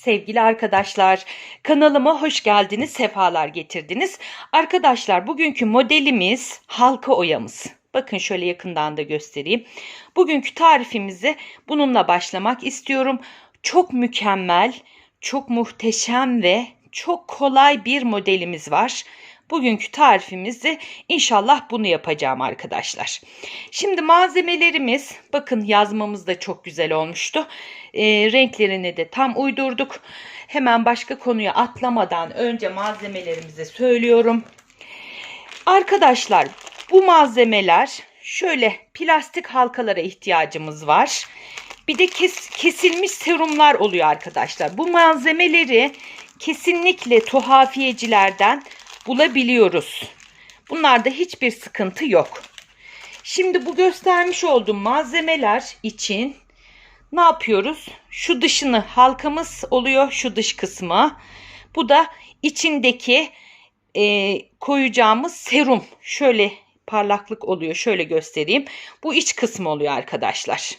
Sevgili arkadaşlar, kanalıma hoş geldiniz, sefalar getirdiniz. Arkadaşlar, bugünkü modelimiz halka oyamız. Bakın şöyle yakından da göstereyim. Bugünkü tarifimizi bununla başlamak istiyorum. Çok mükemmel, çok muhteşem ve çok kolay bir modelimiz var. Bugünkü tarifimizi inşallah bunu yapacağım arkadaşlar. Şimdi malzemelerimiz bakın yazmamız da çok güzel olmuştu. E, renklerini de tam uydurduk. Hemen başka konuya atlamadan önce malzemelerimizi söylüyorum. Arkadaşlar bu malzemeler şöyle plastik halkalara ihtiyacımız var. Bir de kes, kesilmiş serumlar oluyor arkadaşlar. Bu malzemeleri kesinlikle tuhafiyecilerden bulabiliyoruz. Bunlarda hiçbir sıkıntı yok. Şimdi bu göstermiş olduğum malzemeler için ne yapıyoruz? Şu dışını halkamız oluyor, şu dış kısmı. Bu da içindeki e, koyacağımız serum. Şöyle parlaklık oluyor. Şöyle göstereyim. Bu iç kısmı oluyor arkadaşlar.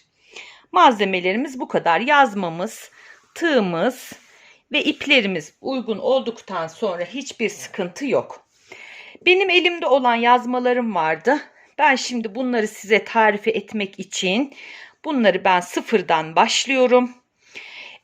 Malzemelerimiz bu kadar. Yazmamız, tığımız ve iplerimiz uygun olduktan sonra hiçbir sıkıntı yok. Benim elimde olan yazmalarım vardı. Ben şimdi bunları size tarifi etmek için bunları ben sıfırdan başlıyorum.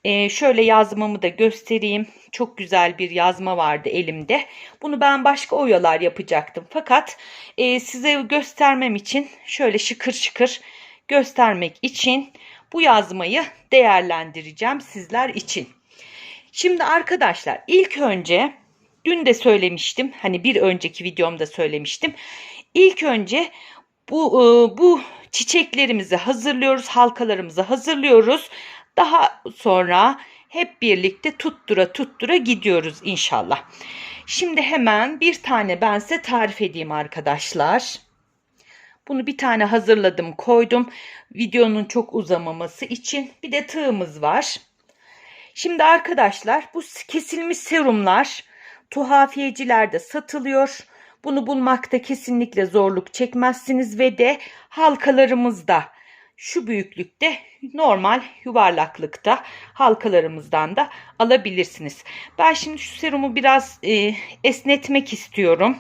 Ee, şöyle yazmamı da göstereyim. Çok güzel bir yazma vardı elimde. Bunu ben başka oyalar yapacaktım. Fakat e, size göstermem için şöyle şıkır şıkır göstermek için bu yazmayı değerlendireceğim sizler için. Şimdi arkadaşlar ilk önce dün de söylemiştim. Hani bir önceki videomda söylemiştim. İlk önce bu e, bu çiçeklerimizi hazırlıyoruz, halkalarımızı hazırlıyoruz. Daha sonra hep birlikte tuttura tuttura gidiyoruz inşallah. Şimdi hemen bir tane ben size tarif edeyim arkadaşlar. Bunu bir tane hazırladım koydum. Videonun çok uzamaması için. Bir de tığımız var. Şimdi arkadaşlar bu kesilmiş serumlar tuhafiyecilerde satılıyor. Bunu bulmakta kesinlikle zorluk çekmezsiniz ve de halkalarımızda şu büyüklükte normal yuvarlaklıkta halkalarımızdan da alabilirsiniz. Ben şimdi şu serumu biraz e, esnetmek istiyorum.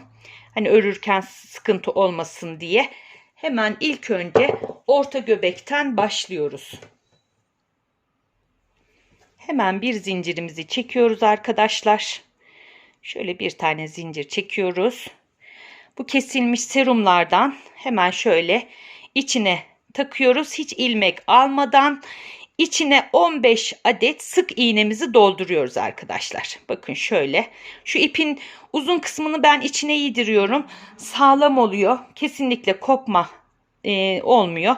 Hani örürken sıkıntı olmasın diye. Hemen ilk önce orta göbekten başlıyoruz. Hemen bir zincirimizi çekiyoruz arkadaşlar. Şöyle bir tane zincir çekiyoruz. Bu kesilmiş serumlardan hemen şöyle içine takıyoruz. Hiç ilmek almadan içine 15 adet sık iğnemizi dolduruyoruz arkadaşlar. Bakın şöyle. Şu ipin uzun kısmını ben içine yediriyorum. Sağlam oluyor. Kesinlikle kopma e, olmuyor.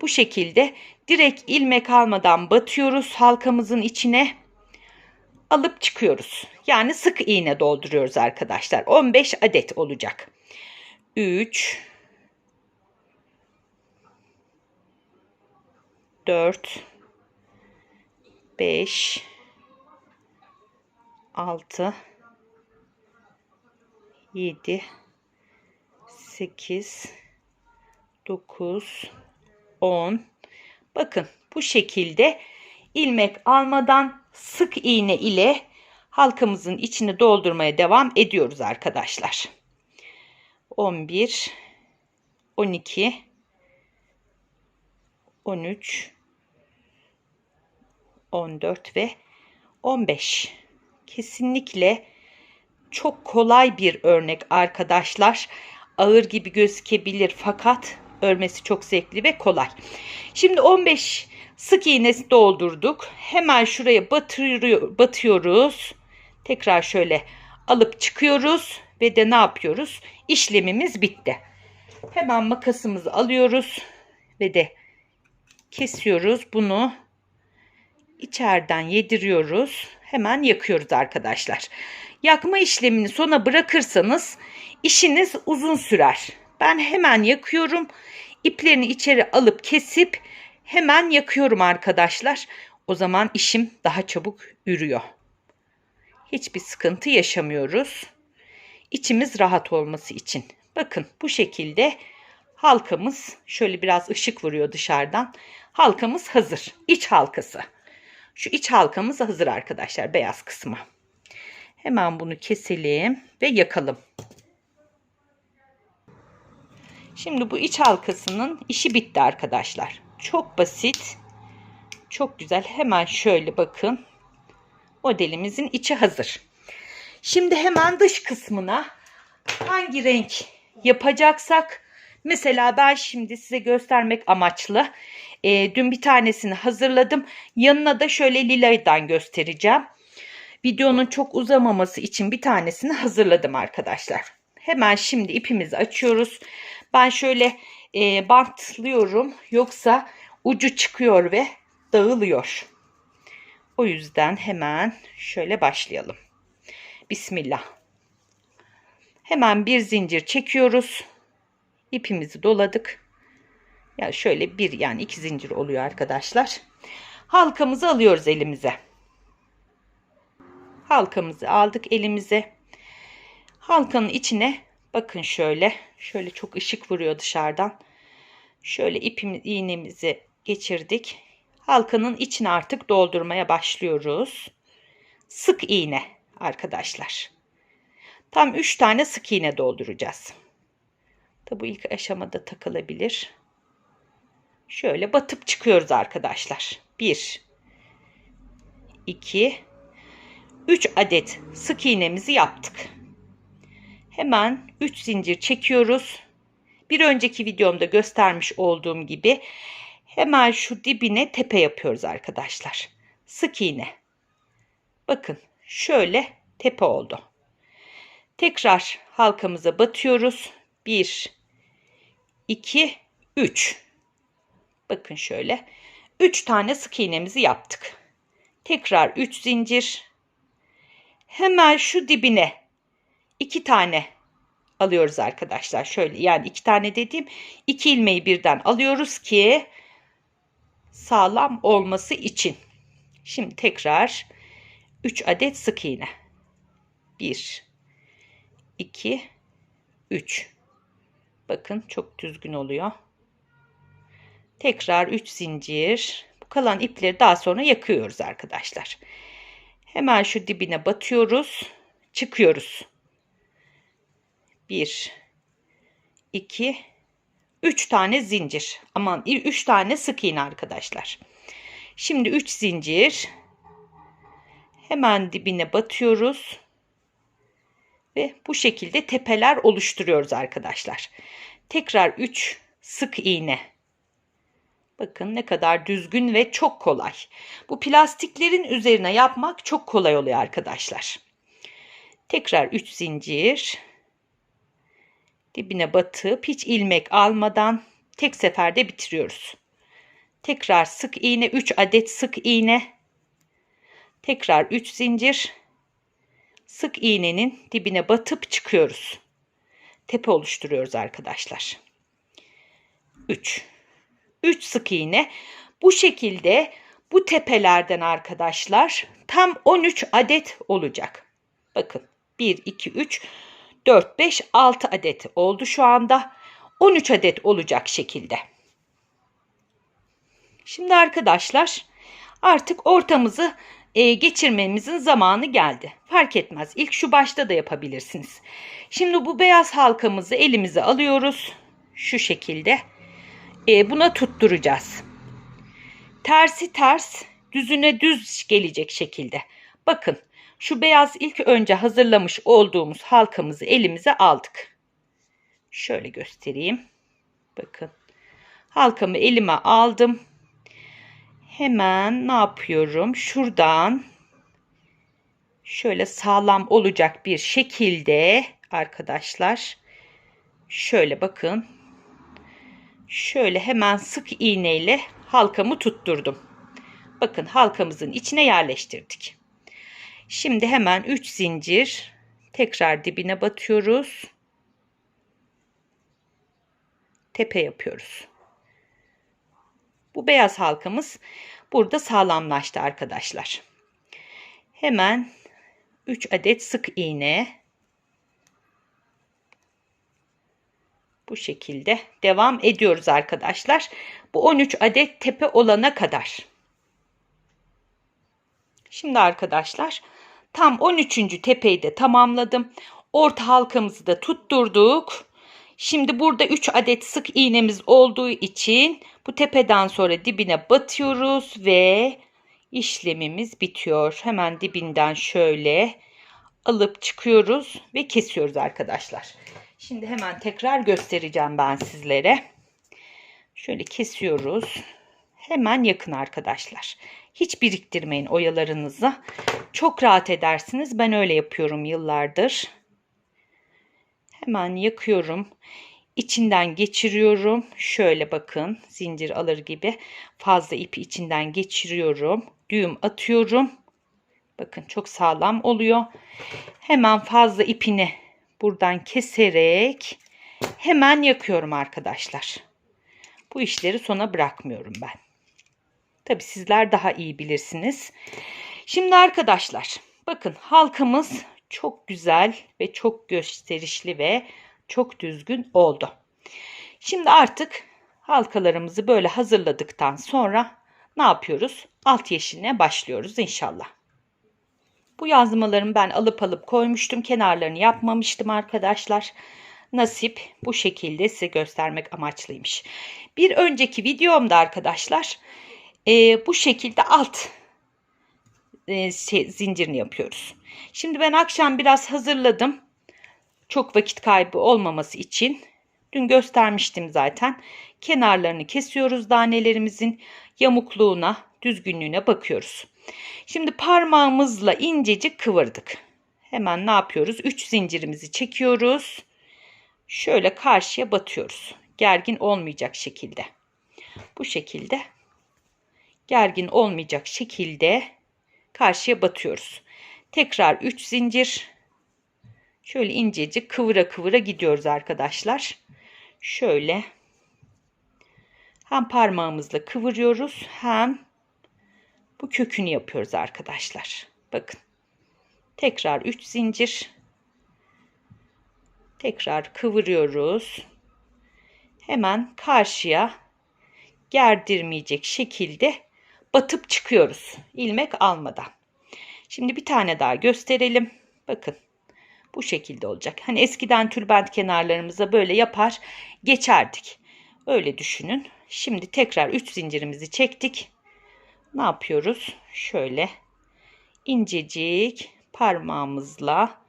Bu şekilde direkt ilmek almadan batıyoruz halkamızın içine alıp çıkıyoruz. Yani sık iğne dolduruyoruz arkadaşlar. 15 adet olacak. 3 4 5 6 7 8 9 10 bakın bu şekilde ilmek almadan sık iğne ile halkamızın içini doldurmaya devam ediyoruz arkadaşlar. 11 12 13 14 ve 15 kesinlikle çok kolay bir örnek arkadaşlar. Ağır gibi gözükebilir fakat örmesi çok zevkli ve kolay. Şimdi 15 sık iğnesi doldurduk. Hemen şuraya batırıyor, batıyoruz. Tekrar şöyle alıp çıkıyoruz ve de ne yapıyoruz işlemimiz bitti hemen makasımızı alıyoruz ve de kesiyoruz bunu içeriden yediriyoruz. Hemen yakıyoruz arkadaşlar. Yakma işlemini sona bırakırsanız işiniz uzun sürer. Ben hemen yakıyorum. İplerini içeri alıp kesip hemen yakıyorum arkadaşlar. O zaman işim daha çabuk ürüyor. Hiçbir sıkıntı yaşamıyoruz. İçimiz rahat olması için. Bakın bu şekilde halkamız şöyle biraz ışık vuruyor dışarıdan. Halkamız hazır. İç halkası. Şu iç halkamız hazır arkadaşlar beyaz kısmı. Hemen bunu keselim ve yakalım. Şimdi bu iç halkasının işi bitti arkadaşlar. Çok basit. Çok güzel. Hemen şöyle bakın. Modelimizin içi hazır. Şimdi hemen dış kısmına hangi renk yapacaksak mesela ben şimdi size göstermek amaçlı e, dün bir tanesini hazırladım. Yanına da şöyle lilaydan göstereceğim. Videonun çok uzamaması için bir tanesini hazırladım arkadaşlar. Hemen şimdi ipimizi açıyoruz. Ben şöyle e, bantlıyorum yoksa ucu çıkıyor ve dağılıyor. O yüzden hemen şöyle başlayalım. Bismillah. Hemen bir zincir çekiyoruz. İpimizi doladık. Ya şöyle bir yani iki zincir oluyor arkadaşlar. Halkamızı alıyoruz elimize. Halkamızı aldık elimize. Halkanın içine bakın şöyle. Şöyle çok ışık vuruyor dışarıdan. Şöyle ipimiz iğnemizi geçirdik. Halkanın içine artık doldurmaya başlıyoruz. Sık iğne arkadaşlar. Tam 3 tane sık iğne dolduracağız. Tabi bu ilk aşamada takılabilir. Şöyle batıp çıkıyoruz arkadaşlar. 1 2 3 adet sık iğnemizi yaptık. Hemen 3 zincir çekiyoruz. Bir önceki videomda göstermiş olduğum gibi hemen şu dibine tepe yapıyoruz arkadaşlar. Sık iğne. Bakın şöyle tepe oldu. Tekrar halkamıza batıyoruz. 1 2 3 Bakın şöyle 3 tane sık iğnemizi yaptık. Tekrar 3 zincir. Hemen şu dibine 2 tane alıyoruz arkadaşlar. Şöyle yani 2 tane dediğim 2 ilmeği birden alıyoruz ki sağlam olması için. Şimdi tekrar 3 adet sık iğne. 1 2 3 Bakın çok düzgün oluyor. Tekrar 3 zincir. Bu kalan ipleri daha sonra yakıyoruz arkadaşlar. Hemen şu dibine batıyoruz. Çıkıyoruz. 1 2 3 tane zincir. Aman 3 tane sık iğne arkadaşlar. Şimdi 3 zincir. Hemen dibine batıyoruz. Ve bu şekilde tepeler oluşturuyoruz arkadaşlar. Tekrar 3 sık iğne. Bakın ne kadar düzgün ve çok kolay. Bu plastiklerin üzerine yapmak çok kolay oluyor arkadaşlar. Tekrar 3 zincir. Dibine batıp hiç ilmek almadan tek seferde bitiriyoruz. Tekrar sık iğne 3 adet sık iğne. Tekrar 3 zincir sık iğnenin dibine batıp çıkıyoruz. Tepe oluşturuyoruz arkadaşlar. 3. 3 sık iğne. Bu şekilde bu tepelerden arkadaşlar tam 13 adet olacak. Bakın 1, 2, 3, 4, 5, 6 adet oldu şu anda. 13 adet olacak şekilde. Şimdi arkadaşlar artık ortamızı e, geçirmemizin zamanı geldi. Fark etmez. İlk şu başta da yapabilirsiniz. Şimdi bu beyaz halkamızı elimize alıyoruz. Şu şekilde. E, buna tutturacağız. Tersi ters, düzüne düz gelecek şekilde. Bakın şu beyaz ilk önce hazırlamış olduğumuz halkamızı elimize aldık. Şöyle göstereyim. Bakın. Halkamı elime aldım hemen ne yapıyorum? Şuradan şöyle sağlam olacak bir şekilde arkadaşlar şöyle bakın şöyle hemen sık iğneyle halkamı tutturdum. Bakın halkamızın içine yerleştirdik. Şimdi hemen 3 zincir tekrar dibine batıyoruz. Tepe yapıyoruz. Bu beyaz halkamız burada sağlamlaştı arkadaşlar. Hemen 3 adet sık iğne bu şekilde devam ediyoruz arkadaşlar. Bu 13 adet tepe olana kadar. Şimdi arkadaşlar tam 13. tepeyi de tamamladım. Orta halkamızı da tutturduk. Şimdi burada 3 adet sık iğnemiz olduğu için bu tepeden sonra dibine batıyoruz ve işlemimiz bitiyor. Hemen dibinden şöyle alıp çıkıyoruz ve kesiyoruz arkadaşlar. Şimdi hemen tekrar göstereceğim ben sizlere. Şöyle kesiyoruz. Hemen yakın arkadaşlar. Hiç biriktirmeyin oyalarınızı. Çok rahat edersiniz. Ben öyle yapıyorum yıllardır. Hemen yakıyorum. İçinden geçiriyorum. Şöyle bakın zincir alır gibi fazla ipi içinden geçiriyorum. Düğüm atıyorum. Bakın çok sağlam oluyor. Hemen fazla ipini buradan keserek hemen yakıyorum arkadaşlar. Bu işleri sona bırakmıyorum ben. Tabi sizler daha iyi bilirsiniz. Şimdi arkadaşlar bakın halkamız çok güzel ve çok gösterişli ve çok düzgün oldu. Şimdi artık halkalarımızı böyle hazırladıktan sonra ne yapıyoruz? Alt yeşiline başlıyoruz inşallah. Bu yazmalarımı ben alıp alıp koymuştum. Kenarlarını yapmamıştım arkadaşlar. Nasip bu şekilde size göstermek amaçlıymış. Bir önceki videomda arkadaşlar e, bu şekilde alt e, zincirini yapıyoruz. Şimdi ben akşam biraz hazırladım. Çok vakit kaybı olmaması için. Dün göstermiştim zaten. Kenarlarını kesiyoruz danelerimizin yamukluğuna, düzgünlüğüne bakıyoruz. Şimdi parmağımızla incecik kıvırdık. Hemen ne yapıyoruz? 3 zincirimizi çekiyoruz. Şöyle karşıya batıyoruz. Gergin olmayacak şekilde. Bu şekilde gergin olmayacak şekilde karşıya batıyoruz. Tekrar 3 zincir. Şöyle incecik kıvıra kıvıra gidiyoruz arkadaşlar. Şöyle hem parmağımızla kıvırıyoruz hem bu kökünü yapıyoruz arkadaşlar. Bakın. Tekrar 3 zincir. Tekrar kıvırıyoruz. Hemen karşıya gerdirmeyecek şekilde batıp çıkıyoruz. ilmek almadan. Şimdi bir tane daha gösterelim. Bakın. Bu şekilde olacak. Hani eskiden tülbent kenarlarımıza böyle yapar geçerdik. Öyle düşünün. Şimdi tekrar 3 zincirimizi çektik ne yapıyoruz? Şöyle incecik parmağımızla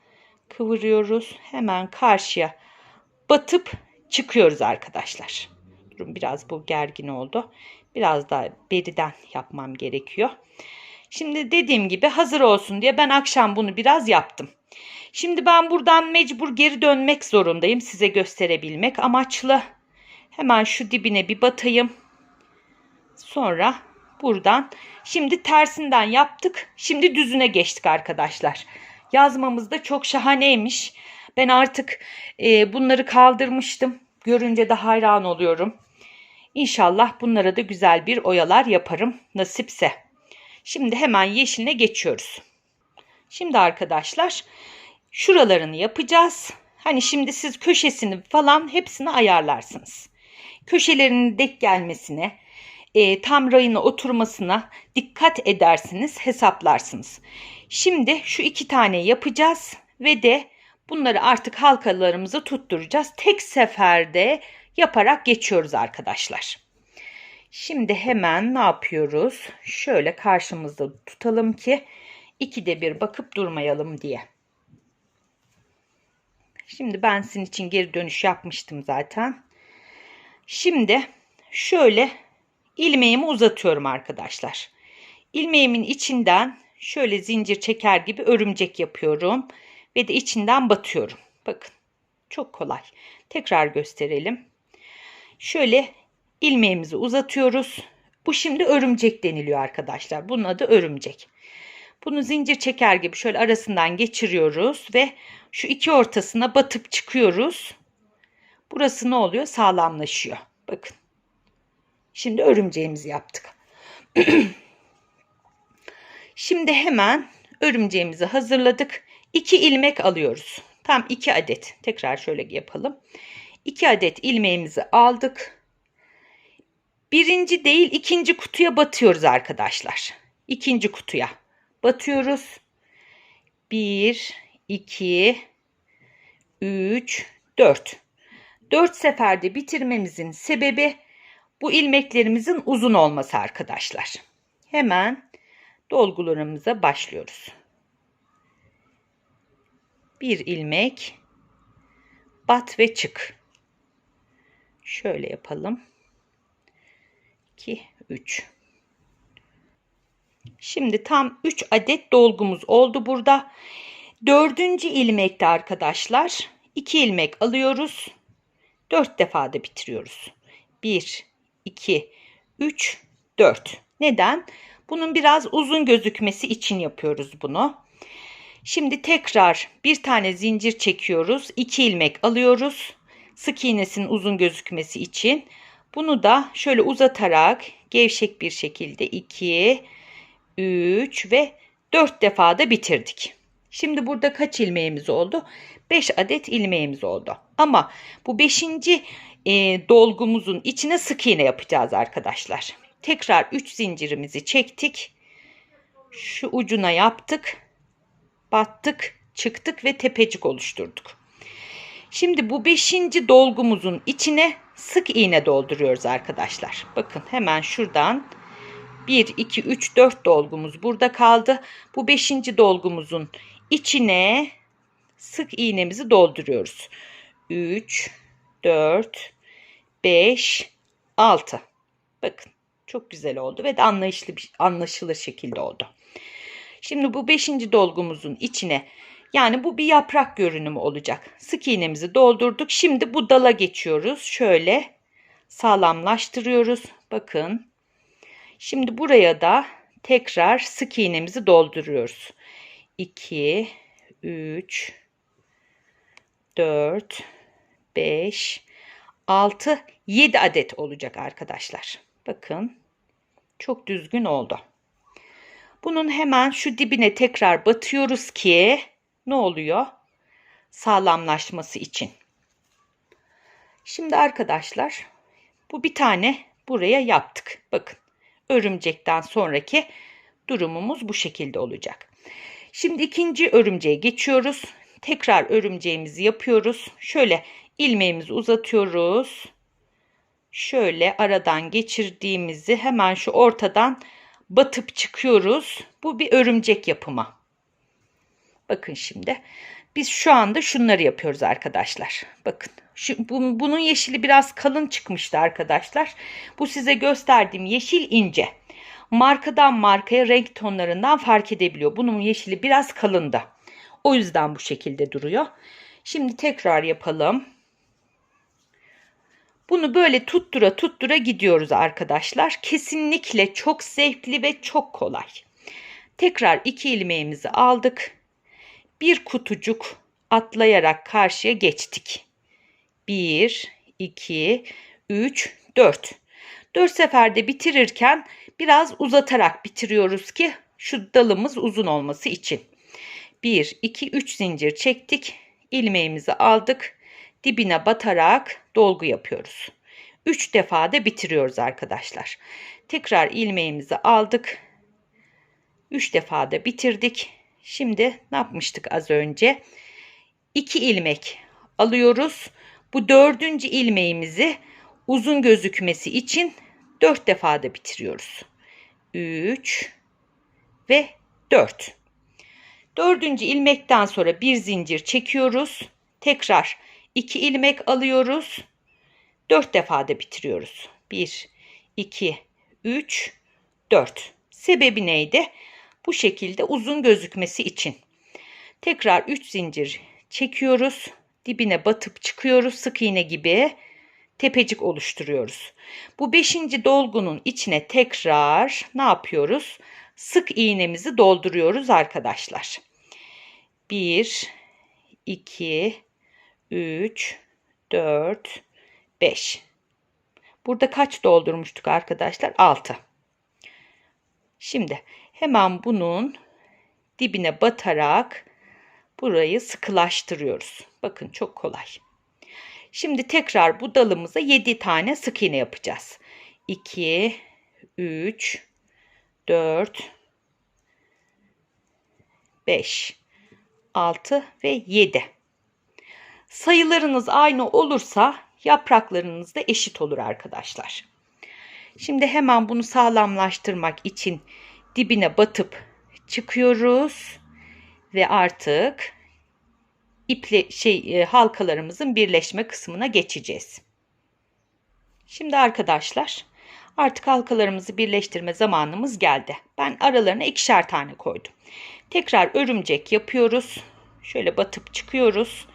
kıvırıyoruz. Hemen karşıya batıp çıkıyoruz arkadaşlar. Durun biraz bu gergin oldu. Biraz daha beriden yapmam gerekiyor. Şimdi dediğim gibi hazır olsun diye ben akşam bunu biraz yaptım. Şimdi ben buradan mecbur geri dönmek zorundayım size gösterebilmek amaçlı. Hemen şu dibine bir batayım. Sonra buradan. Şimdi tersinden yaptık. Şimdi düzüne geçtik arkadaşlar. Yazmamız da çok şahaneymiş. Ben artık e, bunları kaldırmıştım. Görünce de hayran oluyorum. İnşallah bunlara da güzel bir oyalar yaparım nasipse. Şimdi hemen yeşiline geçiyoruz. Şimdi arkadaşlar şuralarını yapacağız. Hani şimdi siz köşesini falan hepsini ayarlarsınız. Köşelerinin dek gelmesine, e, tam rayına oturmasına dikkat edersiniz, hesaplarsınız. Şimdi şu iki tane yapacağız ve de bunları artık halkalarımızı tutturacağız. Tek seferde yaparak geçiyoruz arkadaşlar. Şimdi hemen ne yapıyoruz? Şöyle karşımızda tutalım ki ikide bir bakıp durmayalım diye. Şimdi ben sizin için geri dönüş yapmıştım zaten. Şimdi şöyle ilmeğimi uzatıyorum arkadaşlar. İlmeğimin içinden şöyle zincir çeker gibi örümcek yapıyorum ve de içinden batıyorum. Bakın çok kolay. Tekrar gösterelim. Şöyle ilmeğimizi uzatıyoruz. Bu şimdi örümcek deniliyor arkadaşlar. Bunun adı örümcek. Bunu zincir çeker gibi şöyle arasından geçiriyoruz ve şu iki ortasına batıp çıkıyoruz. Burası ne oluyor? Sağlamlaşıyor. Bakın. Şimdi örümceğimizi yaptık. Şimdi hemen örümceğimizi hazırladık. 2 ilmek alıyoruz. Tam 2 adet. Tekrar şöyle yapalım. 2 adet ilmeğimizi aldık. Birinci değil ikinci kutuya batıyoruz arkadaşlar. İkinci kutuya batıyoruz. 1 2 3 4 4 seferde bitirmemizin sebebi bu ilmeklerimizin uzun olması arkadaşlar. Hemen dolgularımıza başlıyoruz. Bir ilmek bat ve çık. Şöyle yapalım. 2 3 Şimdi tam 3 adet dolgumuz oldu burada. Dördüncü ilmekte arkadaşlar 2 ilmek alıyoruz. 4 defada bitiriyoruz. 1 2 3 4. Neden? Bunun biraz uzun gözükmesi için yapıyoruz bunu. Şimdi tekrar bir tane zincir çekiyoruz. 2 ilmek alıyoruz. Sık iğnesinin uzun gözükmesi için. Bunu da şöyle uzatarak gevşek bir şekilde 2 3 ve 4 defada bitirdik. Şimdi burada kaç ilmeğimiz oldu? 5 adet ilmeğimiz oldu. Ama bu 5. E, dolgumuzun içine sık iğne yapacağız arkadaşlar. Tekrar 3 zincirimizi çektik. Şu ucuna yaptık. Battık, çıktık ve tepecik oluşturduk. Şimdi bu 5. dolgumuzun içine sık iğne dolduruyoruz arkadaşlar. Bakın hemen şuradan 1, 2, 3, 4 dolgumuz burada kaldı. Bu 5. dolgumuzun içine sık iğnemizi dolduruyoruz. 3, 4, 5, 6. Bakın çok güzel oldu ve de anlayışlı anlaşılır şekilde oldu. Şimdi bu 5. dolgumuzun içine yani bu bir yaprak görünümü olacak. Sık iğnemizi doldurduk. Şimdi bu dala geçiyoruz. Şöyle sağlamlaştırıyoruz. Bakın. Şimdi buraya da tekrar sık iğnemizi dolduruyoruz. 2 3 4 5 6 7 adet olacak arkadaşlar. Bakın. Çok düzgün oldu. Bunun hemen şu dibine tekrar batıyoruz ki ne oluyor? Sağlamlaşması için. Şimdi arkadaşlar bu bir tane buraya yaptık. Bakın örümcekten sonraki durumumuz bu şekilde olacak. Şimdi ikinci örümceğe geçiyoruz. Tekrar örümceğimizi yapıyoruz. Şöyle ilmeğimizi uzatıyoruz. Şöyle aradan geçirdiğimizi hemen şu ortadan batıp çıkıyoruz. Bu bir örümcek yapımı. Bakın şimdi. Biz şu anda şunları yapıyoruz arkadaşlar. Bakın. Şu, bu, bunun yeşili biraz kalın çıkmıştı arkadaşlar. Bu size gösterdiğim yeşil ince. Markadan markaya renk tonlarından fark edebiliyor. Bunun yeşili biraz kalındı. O yüzden bu şekilde duruyor. Şimdi tekrar yapalım. Bunu böyle tuttura tuttura gidiyoruz arkadaşlar. Kesinlikle çok zevkli ve çok kolay. Tekrar iki ilmeğimizi aldık. Bir kutucuk atlayarak karşıya geçtik. 1, 2, 3, 4. 4 seferde bitirirken biraz uzatarak bitiriyoruz ki şu dalımız uzun olması için. 1, 2, 3 zincir çektik. ilmeğimizi aldık. Dibine batarak dolgu yapıyoruz. 3 defada bitiriyoruz arkadaşlar. Tekrar ilmeğimizi aldık. 3 defada bitirdik. Şimdi ne yapmıştık az önce? 2 ilmek alıyoruz. Bu dördüncü ilmeğimizi uzun gözükmesi için 4 defada bitiriyoruz. 3 ve 4. Dördüncü ilmekten sonra bir zincir çekiyoruz. Tekrar 2 ilmek alıyoruz. 4 defada bitiriyoruz. 1, 2, 3, 4. Sebebi neydi? Bu şekilde uzun gözükmesi için. Tekrar 3 zincir çekiyoruz. Dibine batıp çıkıyoruz sık iğne gibi. Tepecik oluşturuyoruz. Bu 5. dolgunun içine tekrar ne yapıyoruz? Sık iğnemizi dolduruyoruz arkadaşlar. 1, 2, 3, 4, 5. Burada kaç doldurmuştuk arkadaşlar? 6. Şimdi hemen bunun dibine batarak burayı sıkılaştırıyoruz. Bakın çok kolay. Şimdi tekrar bu dalımıza 7 tane sık iğne yapacağız. 2 3 4 5, 6 ve 7. Sayılarınız aynı olursa yapraklarınız da eşit olur arkadaşlar. Şimdi hemen bunu sağlamlaştırmak için dibine batıp çıkıyoruz ve artık iple şey e, halkalarımızın birleşme kısmına geçeceğiz. Şimdi arkadaşlar artık halkalarımızı birleştirme zamanımız geldi. Ben aralarına ikişer tane koydum. Tekrar örümcek yapıyoruz. Şöyle batıp çıkıyoruz.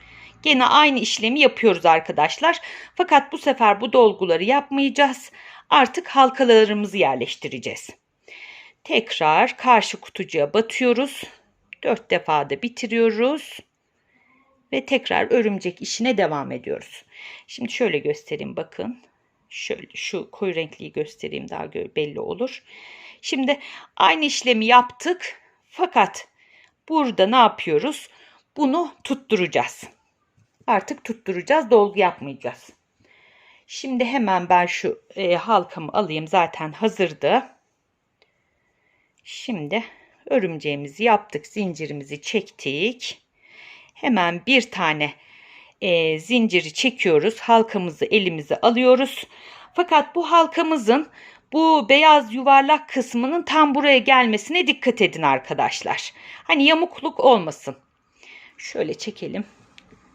Gene aynı işlemi yapıyoruz arkadaşlar. Fakat bu sefer bu dolguları yapmayacağız. Artık halkalarımızı yerleştireceğiz. Tekrar karşı kutucuğa batıyoruz. 4 defa da bitiriyoruz. Ve tekrar örümcek işine devam ediyoruz. Şimdi şöyle göstereyim bakın. Şöyle şu koyu renkliyi göstereyim daha belli olur. Şimdi aynı işlemi yaptık. Fakat burada ne yapıyoruz? Bunu tutturacağız. Artık tutturacağız. Dolgu yapmayacağız. Şimdi hemen ben şu e, halkamı alayım. Zaten hazırdı. Şimdi örümceğimizi yaptık. Zincirimizi çektik. Hemen bir tane e, zinciri çekiyoruz. Halkamızı elimize alıyoruz. Fakat bu halkamızın bu beyaz yuvarlak kısmının tam buraya gelmesine dikkat edin arkadaşlar. Hani yamukluk olmasın. Şöyle çekelim.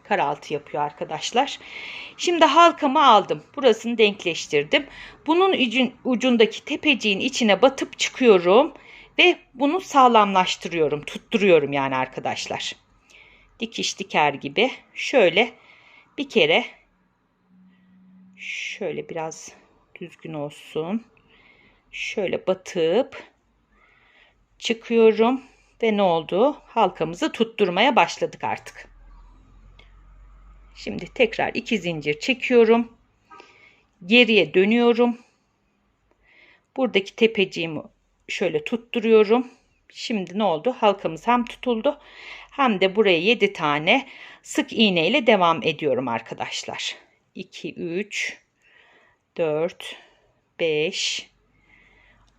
Karaltı yapıyor arkadaşlar. Şimdi halkamı aldım. Burasını denkleştirdim. Bunun ucun, ucundaki tepeciğin içine batıp çıkıyorum. Ve bunu sağlamlaştırıyorum. Tutturuyorum yani arkadaşlar. Dikiş diker gibi. Şöyle bir kere şöyle biraz düzgün olsun. Şöyle batıp çıkıyorum ve ne oldu? Halkamızı tutturmaya başladık artık. Şimdi tekrar iki zincir çekiyorum. Geriye dönüyorum. Buradaki tepeciğimi şöyle tutturuyorum. Şimdi ne oldu? Halkamız hem tutuldu hem de buraya 7 tane sık iğne ile devam ediyorum arkadaşlar. 2 3 4 5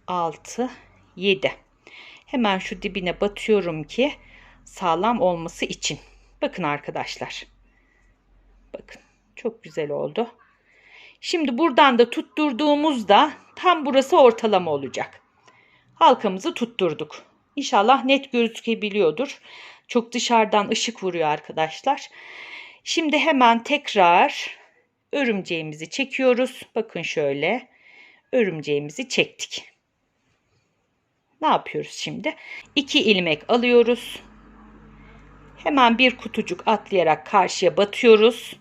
6 7 Hemen şu dibine batıyorum ki sağlam olması için. Bakın arkadaşlar. Bakın çok güzel oldu. Şimdi buradan da tutturduğumuzda tam burası ortalama olacak. Halkamızı tutturduk. İnşallah net gözükebiliyordur. Çok dışarıdan ışık vuruyor arkadaşlar. Şimdi hemen tekrar örümceğimizi çekiyoruz. Bakın şöyle örümceğimizi çektik. Ne yapıyoruz şimdi? 2 ilmek alıyoruz. Hemen bir kutucuk atlayarak karşıya batıyoruz.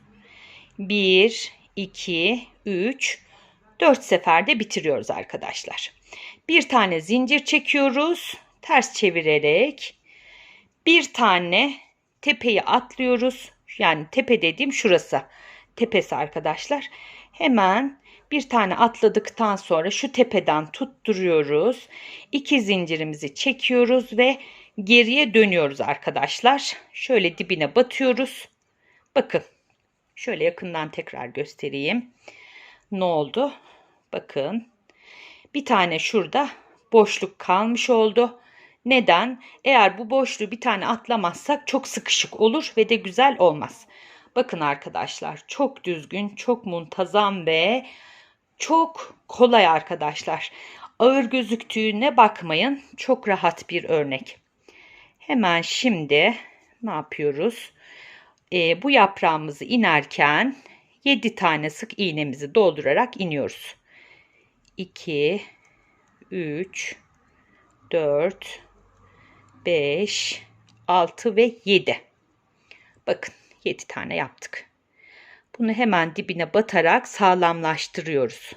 1, 2, 3, 4 seferde bitiriyoruz arkadaşlar. Bir tane zincir çekiyoruz. Ters çevirerek bir tane tepeyi atlıyoruz. Yani tepe dediğim şurası. Tepesi arkadaşlar. Hemen bir tane atladıktan sonra şu tepeden tutturuyoruz. İki zincirimizi çekiyoruz ve geriye dönüyoruz arkadaşlar. Şöyle dibine batıyoruz. Bakın. Şöyle yakından tekrar göstereyim. Ne oldu? Bakın. Bir tane şurada boşluk kalmış oldu. Neden? Eğer bu boşluğu bir tane atlamazsak çok sıkışık olur ve de güzel olmaz. Bakın arkadaşlar çok düzgün, çok muntazam ve çok kolay arkadaşlar. Ağır gözüktüğüne bakmayın. Çok rahat bir örnek. Hemen şimdi ne yapıyoruz? Ee, bu yaprağımızı inerken 7 tane sık iğnemizi doldurarak iniyoruz. 2 3 4 5 6 ve 7. Bakın 7 tane yaptık. Bunu hemen dibine batarak sağlamlaştırıyoruz.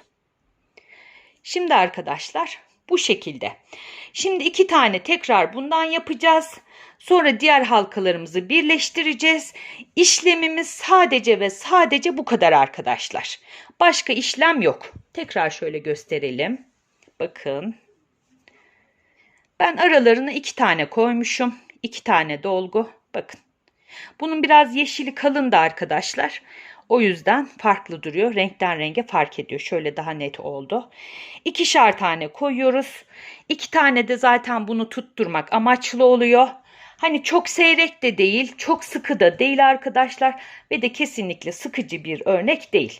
Şimdi arkadaşlar bu şekilde. Şimdi iki tane tekrar bundan yapacağız. Sonra diğer halkalarımızı birleştireceğiz. İşlemimiz sadece ve sadece bu kadar arkadaşlar. Başka işlem yok. Tekrar şöyle gösterelim. Bakın. Ben aralarına iki tane koymuşum. iki tane dolgu. Bakın. Bunun biraz yeşili kalın da arkadaşlar. O yüzden farklı duruyor. Renkten renge fark ediyor. Şöyle daha net oldu. İkişer tane koyuyoruz. İki tane de zaten bunu tutturmak amaçlı oluyor. Hani çok seyrek de değil, çok sıkı da değil arkadaşlar ve de kesinlikle sıkıcı bir örnek değil.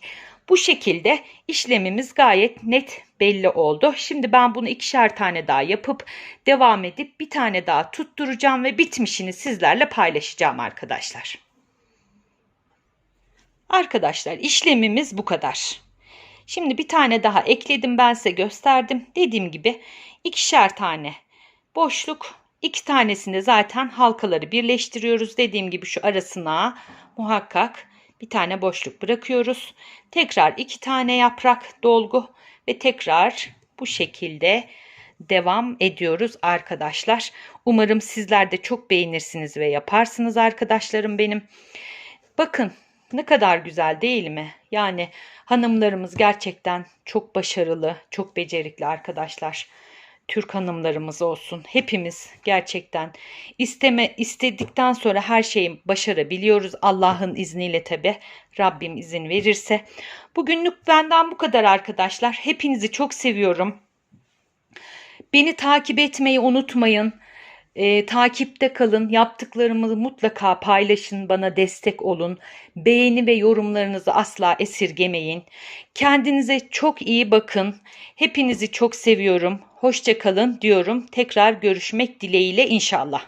Bu şekilde işlemimiz gayet net belli oldu. Şimdi ben bunu ikişer tane daha yapıp devam edip bir tane daha tutturacağım ve bitmişini sizlerle paylaşacağım arkadaşlar. Arkadaşlar işlemimiz bu kadar. Şimdi bir tane daha ekledim ben size gösterdim. Dediğim gibi ikişer tane boşluk iki tanesinde zaten halkaları birleştiriyoruz. Dediğim gibi şu arasına muhakkak bir tane boşluk bırakıyoruz. Tekrar iki tane yaprak dolgu ve tekrar bu şekilde devam ediyoruz arkadaşlar. Umarım sizler de çok beğenirsiniz ve yaparsınız arkadaşlarım benim. Bakın ne kadar güzel değil mi? Yani hanımlarımız gerçekten çok başarılı, çok becerikli arkadaşlar. Türk hanımlarımız olsun. Hepimiz gerçekten isteme istedikten sonra her şeyi başarabiliyoruz. Allah'ın izniyle tabi. Rabbim izin verirse. Bugünlük benden bu kadar arkadaşlar. Hepinizi çok seviyorum. Beni takip etmeyi unutmayın. E, takipte kalın. Yaptıklarımı mutlaka paylaşın. Bana destek olun. Beğeni ve yorumlarınızı asla esirgemeyin. Kendinize çok iyi bakın. Hepinizi çok seviyorum. Hoşça kalın diyorum. Tekrar görüşmek dileğiyle inşallah.